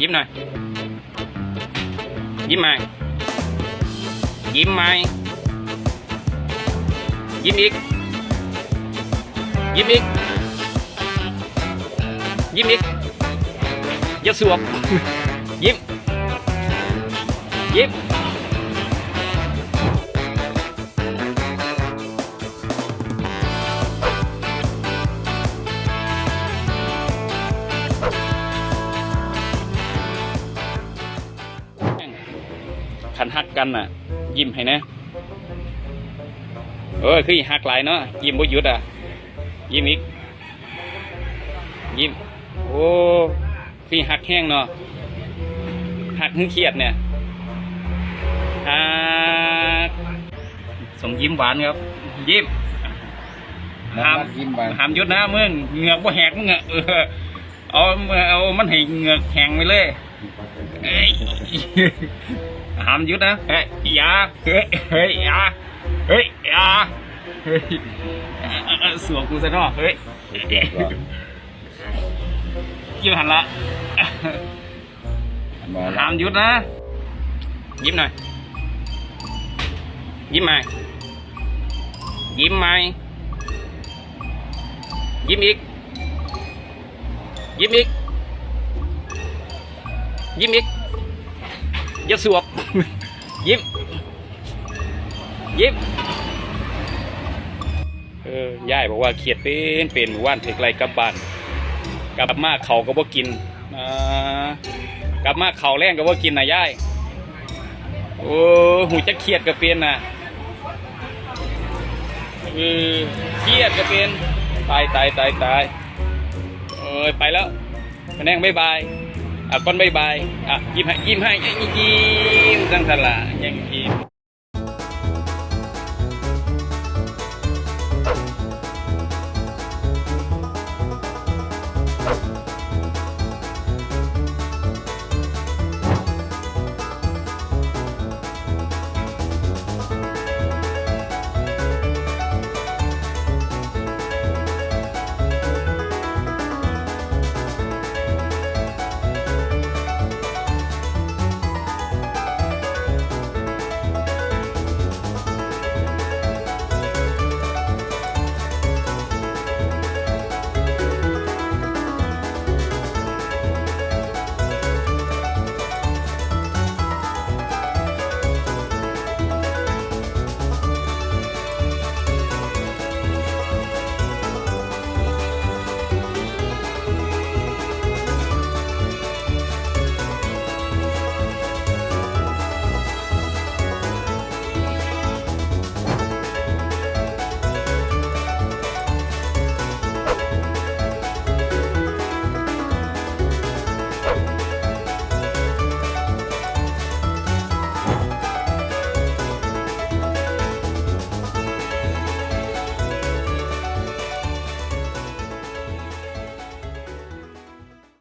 ยิ้มหน่อย ยิ้มไหมยิ้มไหมยิ้มอีก ยิ้มอีก ยิ้มอีกอย่าสวบยิ้ม ยิ้ม ขันหักกันน่ะ ยิ้มให้นะเออคือหักหลายเนาะยิ้มบ่หยุดอะ ยิ้มอีก ยิ้ม โอ้คือหักแห้งเนาะหักหึงเครียดเนี่ยหักส่งยิ้มหวานครับ ยิ้มห้ามยิ้มไปห้ามหยุดนะมึงเหงือกบ่แหกมึงอะเออเอาเอามันให้เหงือกแข็งไปเลย เอ้ยห้ามยุดนะเฮ้ยอย่าเฮ้ยเฮ้ยอย่าเฮ้ยอย่าเฮ้ยอ่อสวมกูซะเนาะเฮ้ยยิ้มหันละห้ามยุดนะ ยิ้มหน่อย ยิ้มไหมยิ้มไหมยิ้มอีก ยิ้มอีกยิ้มอีก อย่าสวบ ยิ้ม ยิ้ม เออ ยายบอกว่าเขียดเป็นเป็นว่านถึกไรกลับบ้าน กลับมาเขาก็บ่กินอ่ากลับมาเขาแรงก็บ่กินนะยาย โอ้หูจะเครียดก็เป็นนะเออเครียดก็เป็น ตายตายตายตายเอ้ยไปแล้วแนงบ๊ายบาย อะก้อนบายบายอะยิ้มให้ยิ้มให้ยิ้มยิ้มจังสละยังยิ้ม